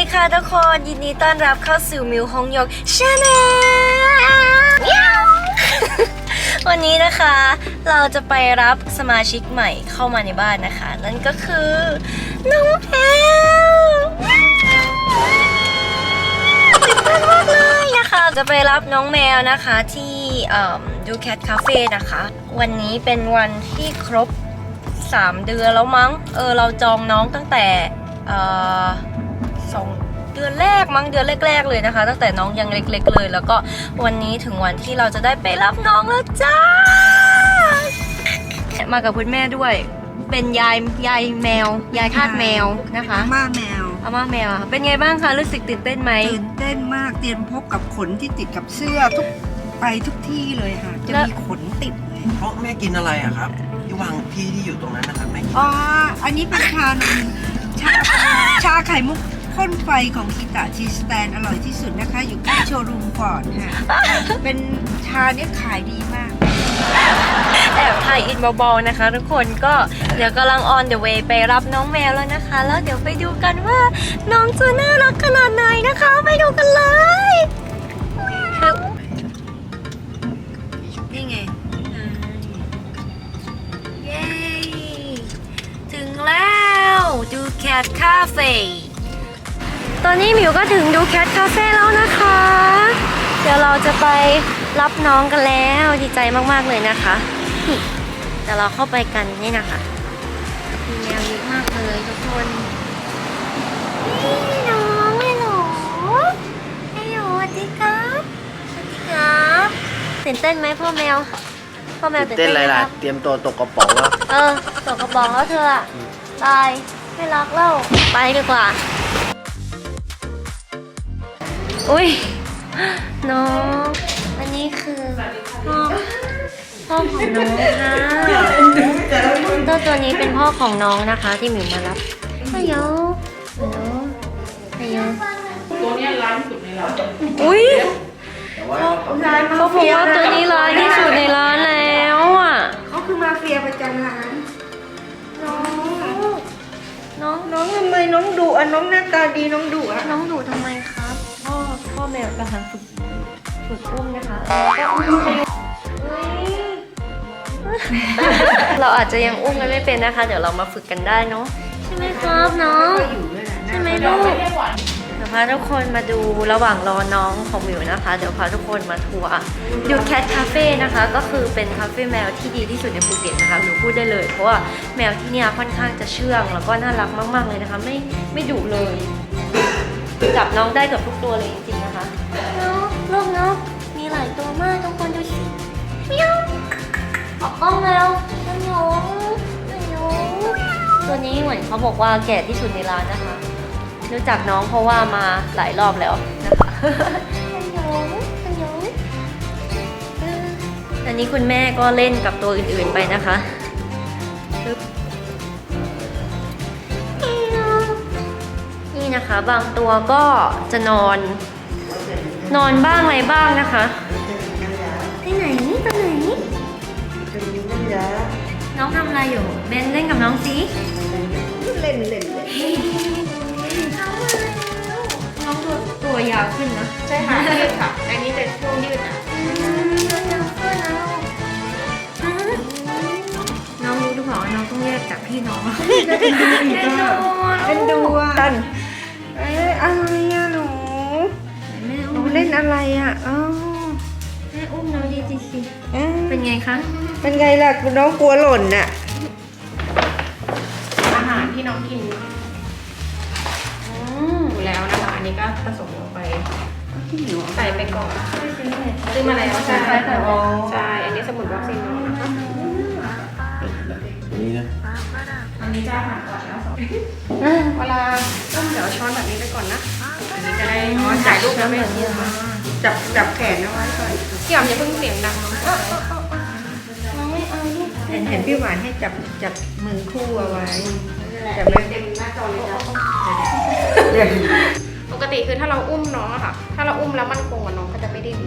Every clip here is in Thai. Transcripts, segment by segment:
ดีค่ะทุกคนยินดีต้อนรับเข้าสู่มิวฮงยกชาแนลวันนี้นะคะเราจะไปรับสมาชิกใหม่เข้ามาในบ้านนะคะ นั่นก็คือน้องแพลตื่นเต้นมากเลยนะคะ จะไปรับน้องแมวนะคะที่ดูแคทคาเฟ่นะคะ วันนี้เป็นวันที่ครบ 3 เดือนแล้วมั้ง เออเราจองน้องตั้งแต่เอ่อสองเดือนแรกมั้งเดือนแรก ๆ เลยนะคะ ตั้งแต่น้องยังเล็ก ๆ เลย แล้วก็วันนี้ถึงวันที่เราจะได้ไปรับน้องแล้วจ้า มากับคุณแม่ด้วย เป็นยายยายแมว ยายทาสแมวนะคะอาม่าแมวอาม่าแมวอะเป็นไงบ้างคะรู้สึกตื่นเต้นไหม ตื่นเต้นมากเตรียมพบกับขนที่ติดกับเสื้อทุกไปทุกที่เลยค่ะ จะแล้วมีขนติดเลยเพราะแม่กินอะไรอะครับที่วางที่ที่อยู่ตรงนั้นนะครับแม่กินอ๋ออันนี้เป็นชานมชาชาไข่มุก พ่นไฟของคิตาชีสแตนอร่อยที่สุดนะคะ อยู่ใกล้โชว์รูมก่อนค่ะ เป็นชาเนี่ยขายดีมาก แอบถ่ายอินเบาๆนะคะ ทุกคนก็เดี๋ยวกำลัง on the way ไปรับน้องแมวแล้วนะคะ แล้วเดี๋ยวไปดูกันว่า น้องจะน่ารักขนาดไหนนะคะ ไปดูกันเลยนี่ไงเย้ถึงแล้วดูแคทคาเฟ่ต อนนี้หมิวก็ถึงดูแคทคาเฟ่แล้วนะคะ เดี๋ยวเราจะไปรับน้องกันแล้วดีใจมากๆเลยนะคะนี่เดี๋ยวเราเข้าไปกันนี่นะคะมีแมวเยอะมากเลยทุกคนนี่น้องไม่หรอไม่หรอสวัสดีครับสวัสดีครับตื่นเต้นไหมพ่อแมวพ่อแมวตื่นเต้เต้นนอะไรไหมคล่ะรับเตรียมตัวตกกระป๋องแล้วเออตกกระป๋องแล้วเธออะตายไม่รักแล้วไปดีกว่า อุ้ยน้องอันนี้คือพ่อพ่อของน้องค่ะตัวตัวนี้เป็นพ่อของน้องนะคะ ที่หมิวมารับฮัลโหลฮัลโหลฮัลโหลตัวนี้ร้ายที่สุดในร้านอุ้ยเขาบอกว่าตัวนี้ร้ายที่สุดในร้านแล้วอะเขาคือมาเฟียประจำร้านน้องน้องน้องทำไมน้องดุอะน้องหน้าตาดีน้องดุอะน้องดูทำไมครับ พ่อพ่อแมวกำลังฝึกฝึกอุ้มนะคะแล้วก็อุ้มอุ๊ยเราอาจจะยังอุ้มกันไม่เป็นนะคะ เดี๋ยวเรามาฝึกกันได้เนาะใช่ไหมครับน้องใช่ไหมลูกเดี๋ยวพาทุกคนมาดูระหว่างรอน้องของมิวนะคะ เดี๋ยวพาทุกคนมาทัวร์ดูแคทคาเฟ่นะคะ ก็คือเป็นคาเฟ่แมวที่ดีที่สุดในภูเก็ตนะคะหนูพูดได้เลย เพราะว่าแมวที่เนี่ยค่อนข้างจะเชื่องแล้วก็น่ารักมาก ๆเลยนะคะ ไม่ไม่ดุเลยจับน้องได้เกับทุกตัวเลยจริงๆ นะเนาะลูกเนาะมีหลายตัวมากทุกคนดูสิเมียวออกกล้องแล้วน้องหนูน้องหนูตัวนี้เหมือนเขาบอกว่าแก่ที่สุดในร้านนะคะ รู้จักน้องเพราะว่ามาหลายรอบแล้วนะคะน้องหนูน้องหนูเอออันนี้คุณแม่ก็เล่นกับตัวอื่นๆไปนะคะปึ๊บนี่นะคะบางตัวก็จะนอน นอนบ้างอะไรบ้างนะคะไปไหนตัวไหน น้องทำอะไรอยู่ เบนเล่นกับน้องสิเล่นเล่นเล่นน้องตัวตัวยาวขึ้นนะใช่ค่ะยืดค่ะ อันนี้เป็นช่วงยืดนะน้องรู้หรือเปล่าว่าน้องต้องแยกจากพี่น้องเป็นดูเป็นดู เอ๊ะๆเป็นไงคะ เป็นไงล่ะน้องกลัวหล่นน่ะ อาหารที่น้องกินอืมอยู่แล้วนะคะ อันนี้ก็ผสมลงไปใส่ไปก่อนซื้อมาแล้วใช่ใช่ค่ะอ๋อใช่อันนี้สมุนวัคซีนน้องนะคะนี่นะอันนี้จะอาหารก่อนแล้วสองเวลาต้มเดี๋ยวเอาช้อนแบบนี้ไปก่อนนะอันนี้จะได้อ๋อจ่ายลูกแล้วไม่แบบนี้เหรอคะจับจับแขนเอาไว้ก่อนพี่หอมอย่าเพิ่งเสียงดังน้องน้องไม่ เอาลูกเห็นเห็นพี่หวานให้จับจับมือคู่เอาไว้จับเต็ไม่มหน้าจอเลยจ้ะเดี๋ยวปกติคือถ้าเราอุ้มน้องอะค่ะ ถ้าเราอุ้มแล้วมั่นคงอะน้องก็จะไม่ดิ้น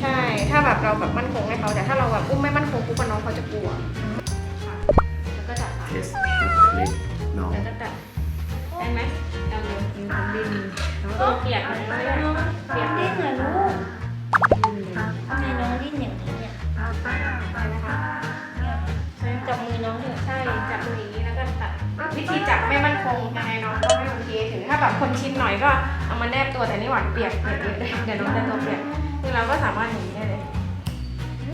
ใช่ ถ้าแบบเราแบบมั่นคงให้เขาแต่ถ้าเราแบบอุ้มไม่มั่นคงปุ๊บอะน้องเขาจะกลัวค่ะแล้วก็จับขาเทสเล็กน้องแล้วก็จับได้ไหมเอาเลยดินน้องตัวเปียกเลยนะเปียกดิ้นเหรอลูก งยังไงน้องก็ไม่โอเคถึงถ้าแบบคนชินหน่อยก็เอามาแนบตัวแต่นี่หวานเปียกเปียกเยอะเลยเดี๋ยวน้องจะตัวเปียกคือเราก็สามารถอย่างนี้ได้เลย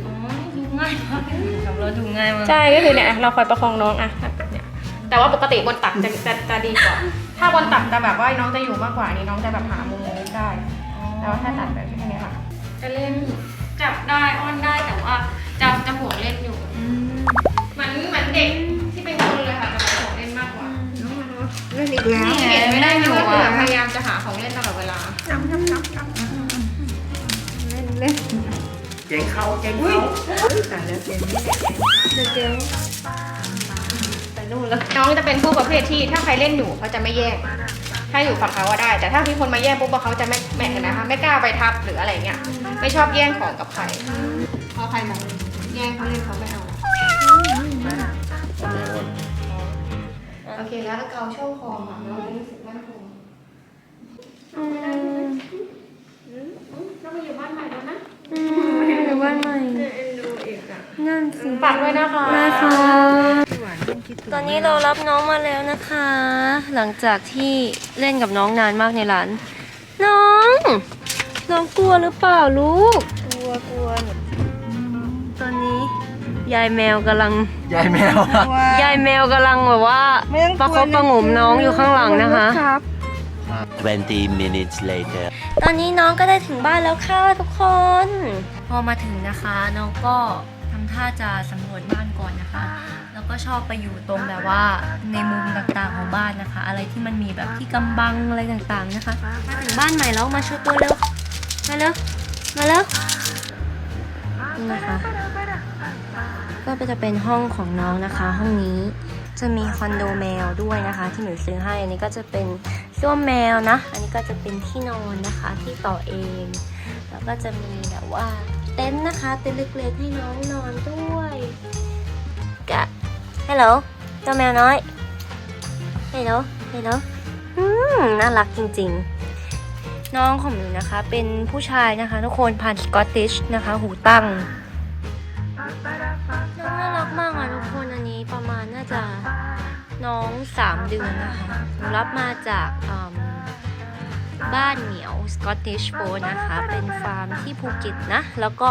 อ๋อดูง่ายมากกับเราดูง่ายมากใช่ก็คือเนี่ยเราคอยประคองน้องอะเนี่ยแต่ว่าปกติบนตักจะจะจะดีกว่าถ้าบนตักจะแบบว่าน้องจะอยู่มากกว่านี้น้องจะแบบหามุมมุมได้แต่ว่าถ้าตัดแบบนี้เนี่ยค่ะจะเล่นจับได้อ้อนได้ ไม่ได้อยู่อะ พยายามจะหาของเล่นตลอดเวลาเล่นเล่นเก่งเข้าเก่งเข้าแต่แล้วเกมนี้แต่นู่นแล้วน้องจะเป็นผู้ประเภทที่ถ้าใครเล่นอยู่เขาจะไม่แย่งถ้าอยู่ฝั่งเขาอะได้ แต่ถ้ามีคนมาแย่งปุ๊บเขาจะไม่แม่นนะคะ ไม่กล้าไปทับหรืออะไรเงี้ย ไม่ชอบแย่งของกับใครเพราะใครมาแย่งเขาเล่นเขาไม่เอา โอเคแล้วเกาช่องคอค่ะน้องจะรู้สึกมั่นคงเรามาอยู่บ้านใหม่แล้วนะอยู่บ้านใหม่เอ็นดูอีกอะนั่นสิฝากด้วยนะคะนะคะหวานต้องคิดถึงตอนนี้เรารับน้องมาแล้วนะคะ หลังจากที่เล่นกับน้องนานมากในร้าน น้อง น้องกลัวหรือเปล่าลูก กลัวกลัวหนูตอนนี้ ยายแมวกำลัง ยายแมวกลัวยายแมวกำลังแบบว่า ไม่ต้องประคบประหงมน้องอยู่ข้างหลังนะคะครับ 20 minutes later. ตอนนี้น้องก็ได้ถึงบ้านแล้วค่ะทุกคน พอมาถึงนะคะ น้องก็ทำท่าจะสำรวจบ้านก่อนนะคะ แล้วก็ชอบไปอยู่ตรงแบบว่าในมุมต่างๆของบ้านนะคะ อะไรที่มันมีแบบที่กำบังอะไรต่างๆนะคะ มาถึงบ้านใหม่แล้วมาช่วยตัวเร็ว มาเร็ว มาเร็วนี่นะคะ ก็จะเป็นห้องของน้องนะคะ ห้องนี้จะมีคอนโดแมวด้วยนะคะ ที่หนูซื้อให้อันนี้ก็จะเป็นส้วมแมวนะ อันนี้ก็จะเป็นที่นอนนะคะที่ต่อเอง แล้วก็จะมีแบบว่าเต็นท์นะคะเต็นท์เล็กๆให้น้องนอนด้วยกะฮัลโหลเจ้าแมวน้อยฮัลโหลฮัลโหลอืมน่ารักจริง ๆ น้องของหนูนะคะ เป็นผู้ชายนะคะ ทุกคนพันสกอตติชนะคะ หูตั้ง น้องสามเดือนนะคะหนูรับมาจากบ้านเหนียวสกอตติชโฟนะคะ เป็นฟาร์มที่ภูเก็ตนะ แล้วก็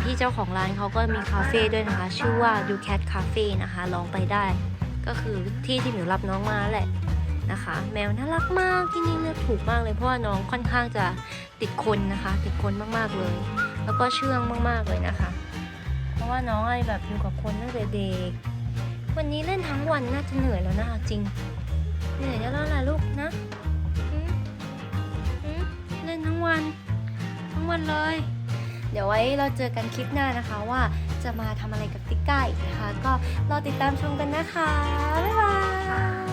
พี่เจ้าของร้านเขาก็มีคาเฟ่ด้วยนะคะ ชื่อว่า Do Cat Cafe นะคะ ลองไปได้ ก็คือที่ที่หนูรับน้องมาแหละนะคะ แมวน่ารักมากที่นี่เลือกถูกมากเลยเพราะว่าน้องค่อนข้างจะติดคนนะคะ ติดคนมากๆเลย แล้วก็เชื่องมากๆเลยนะคะ เพราะว่าน้องไรแบบอยู่กับคนตั้งแต่เด็ก วันนี้เล่นทั้งวันน่าจะเหนื่อยแล้วนะคะจริง เหนื่อยแล้วล่ะลูกนะเล่นทั้งวัน ทั้งวันเลย เดี๋ยวไว้เราเจอกันคลิปหน้านะคะว่าจะมาทำอะไรกับติ๊กก้าอีกนะคะ ก็รอติดตามชมกันนะคะ บ๊ายบาย